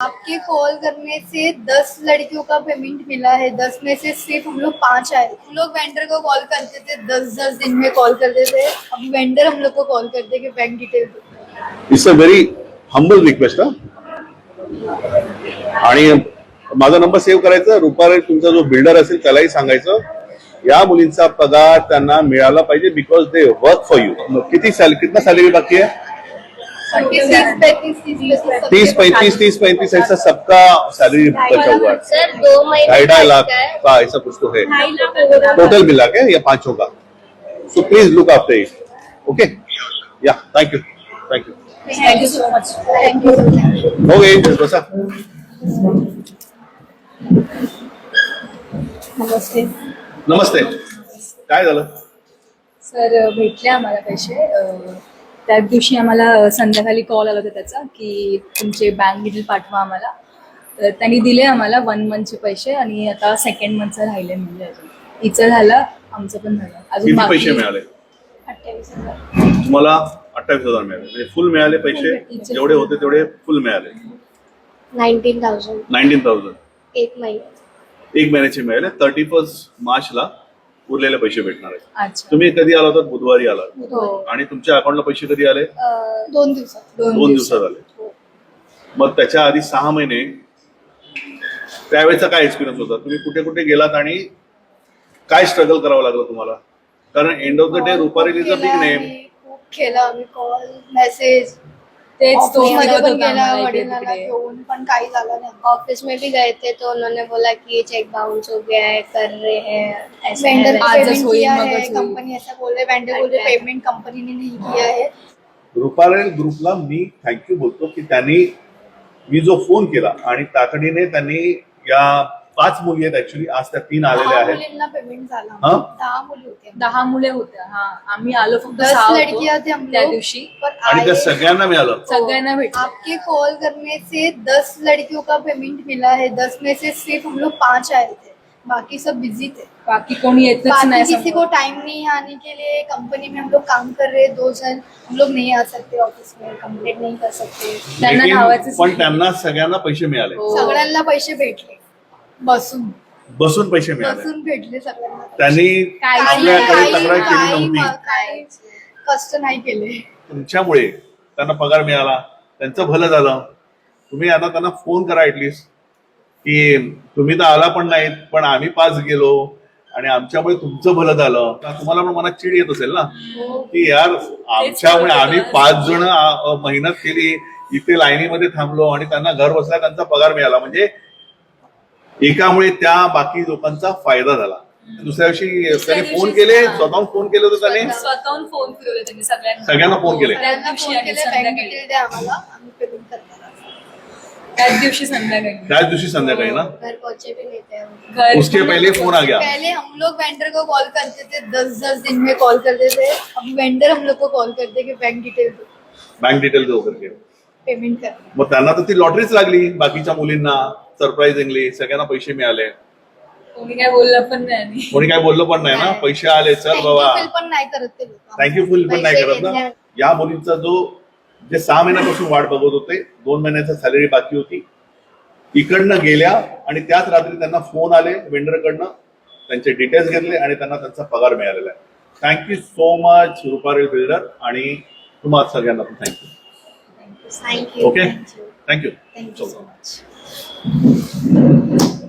आपके कॉल करने से दस लड़कियों का पेमेंट मिला है। दस में से सिर्फ हम लोग पाँच आए। हम लोग वेंडर को कॉल करते थे दस दस दिन में कॉल करते थे। अब वेंडर हम लोग को कॉल करते कि bank detail it's a very humble request हा? आणि माझा नंबर सेव्ह करायचा रुपारे तुमचा जो बिल्डर असेल त्यालाही सांगायचं या मुलींचा पगार त्यांना मिळाला पाहिजे because they work for you किती सॅल कितना सॅलरी बाकी आहे? तीस पैंतीस तीस तीस पैंतीस ऐसा सबका सैलरी बचा हुआ है सर दो महीने ढाई ढाई लाख का ऐसा कुछ तो है। टोटल मिला के या पाँचों का so please look after it okay या thank you thank you thank you so much thank you हो गई बसा नमस्ते। नमस्ते। काय झालं? सर भेटले आम्हाला पैसे. त्याच दिवशी आम्हाला संध्याकाळी कॉल आला होता त्याचा की तुमचे बँक डिटेल पाठवा आम्हाला. तर त्यांनी दिले आम्हाला वन मंथचे पैसे आणि आता सेकंड मंथचं राहिले म्हणजे अजून. हिचं झालं आमचं पण झालं. अजून किती बाकी पैसे मिळाले? अठ्ठावीस हजार. तुम्हाला अठ्ठावीस हजार मिळाले. म्हणजे फुल मिळाले पैसे जेवढे होते तेवढे फुल मिळाले. Nineteen thousand. Nineteen thousand. एक महिना. एक महिन्याचे मिळाले. थर्टी फर्स्ट मार्चला उरलेले पैसे भेटणार आहेत. अच्छा. तुम्ही कधी आला होता? बुधवारी आला हो. आणि तुमच्या अकाउंटला पैसे कधी आले? अं, दोन दिवसात. दोन दिवसात. आले. मग त्याच्या आधी सहा महिने त्यावेळेचा काय एक्सपिरियन्स होता? तुम्ही कुठे कुठे गेलात आणि काय स्ट्रगल करावं लागलं तुम्हाला? कारण end of the day Rupari is a big name खूप केला आम्ही. कॉल मेसेज तेच तो पण गेला वडिलांना. घेऊन पण काही झालं नाही ऑफिस में भी गए थे तो उन्होंने बोला कि ये चेक बाउंस हो गया है कर रहे हैं ऐसा वेंडर है को आजच पेमेंट होईल, किया मगच है होईल. कंपनी ऐसा बोल रहे वेंडर बोल रहे पेमेंट कंपनी ने नहीं किया है रुपारेल ग्रुपला मी थँक्यू बोलतो की त्यांनी मी जो फोन केला आणि तातडीने त्यांनी या पाच मुली आहेत ऍक्च्युली आज त्या तीन आलेल्या दहा आहेत. मुलींना पेमेंट झाला. हा? दहा मुली होत्या. दहा मुले होत्या हा. आम्ही आलो फक्त दस सहा होतो लड़कियां थे हम त्या लोग दिवशी. पर आणि त्या आए- सगळ्यांना मिळालं. सगळ्यांना भेटलं. आपके कॉल करने से दस लड़कियों का पेमेंट मिला है दस में से सिर्फ हम लोग पांच आए थे. बाकी सब बिजी थे. बाकी कोणी येतच बाकी नाही किसी को समोर. टाइम नहीं है आने के लिए कंपनी में हम लोग काम कर रहे हैं. दो जन हम लोग नहीं आ सकते ऑफिस में कंप्लीट नहीं कर सकते. त्यांना धावायचंच पण नाही. त्यांना सगळ्यांना पैसे मिळाले. हो. सगळ्यांना पैसे भेटले. बसून. बसून पैसे मिळाले. बसून भेटले सगळ्यांना. त्यांनी काही- आपल्याकडे काही- तक्रार केली काही- नव्हती. काही कष्ट नाही केले. तुमच्यामुळे त्यांना पगार मिळाला. त्यांचं भलं झालं. तुम्ही आता त्यांना फोन करा ऍटलिस्ट की तुम्ही तर आला पण नाहीत पण आम्ही पाच गेलो आणि आमच्यामुळे तुमचं भलं झालं. तुम्हाला पण मनात चिड येत असेल ना? की यार आमच्यामुळे आम्ही पाच जण आ- अ, मेहनत केली इथे लाईनीमध्ये थांबलो आणि त्यांना घर बसल्या त्यांचा पगार मिळाला. म्हणजे एकामुळे त्या बाकी लोकांचा फायदा झाला. दुसऱ्या दिवशी त्यांनी फोन केले हा. स्वतःहून फोन केले होते त्याने. स्वतःहून फोन फिरवले त्यांनी सगळ्यांना. सगळ्यांना फोन केले. सगळ्यांना दिवशी फोन केले बँक संध्याकाळी. डिटेल द्या आम्हाला आम्ही पेमेंट करणार त्याच दिवशी संध्याकाळी. त्याच दिवशी संध्याकाळी ना? घर पहुंचे भी नहीं थे हम घर उसके पहले फोन आ गया. पहले हम लोग वेंडर को कॉल करते थे दस दस दिन में कॉल करते थे। अब वेंडर हम लोग को कॉल करते कि बैंक डिटेल दो। बँक डिटेल देऊ करके। पेमेंट करना। मग त्यांना तर ती लॉटरीच लागली बाकीच्या मुलींना. सरप्राइझिंगली सगळ्यांना पैसे मिळाले. कोणी काय बोललं पण नाही कोणी काय बोललं पण नाही ना? पैसे आले चल Thank you बाबा. पण नाही करत ते लोक. थँक्यू फुल पण नाही करत ना? घेतल्या. या मुलींचा जो जे सहा महिन्यापासून वाट बघत होते दोन महिन्याचा सॅलरी बाकी होती इकडनं गेल्या आणि त्याच रात्री त्यांना फोन आले वेंडरकडनं त्यांचे डिटेल्स घेतले आणि त्यांना त्यांचा पगार मिळालेला आहे. Thank you so much Ruparel builder आणि तुम्हाला सगळ्यांना पण thank you thank you okay thank you thank you so much Thank you.